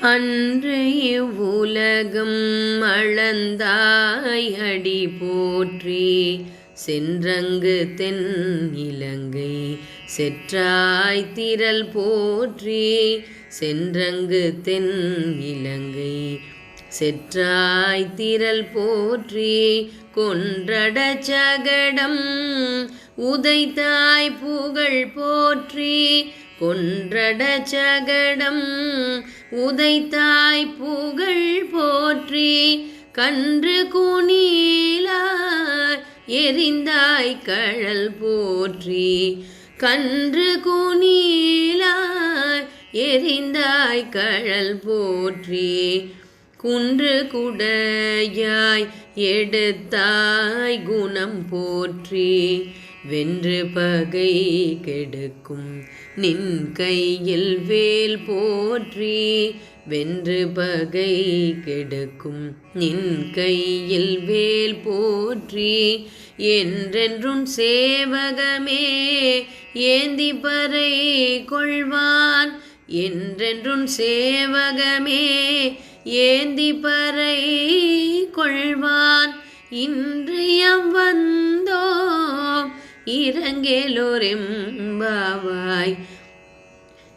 அன்று இவ்வுலகம் அளந்தாய் அடி போற்றி. சென்றங்கு தென் இலங்கை செற்றாய் திரள் போற்றி. சென்றங்கு தென் இலங்கை செற்றாய் திரள் போற்றி. கொன்றட சகடம் உதைத்தாய் புகழ் போற்றி. கொன்றட சகடம். உதைத்தாய் புகழ் போற்றி. கன்று குனிலாய் எரிந்தாய் கழல் போற்றி. கன்று குனிலாய் எரிந்தாய் கழல் போற்றி. குன்று குடையாய் எடுத்தாய் குணம் போற்றி. வென்று பகை கெடுக்கும் நின் கையில் வேல் போற்றி. வென்று பகை கெடுக்கும் நின் கையில் வேல் போற்றி. என்றென்றும் சேவகமே ஏந்தி பறை கொள்வான். என்றென்றும் சேவகமே ஏந்தி பறை கொள்வான். இன்றியம் வந்தோம் இறங்கேலோரெம்பாவாய்.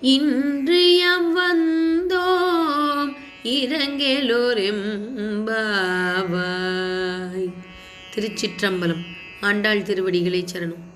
இன்றியம் வந்தோம் இறங்கேலோரெம்பாவாய். திருச்சிற்றம்பலம் ஆண்டாள் திருவடிகளை சரணம்.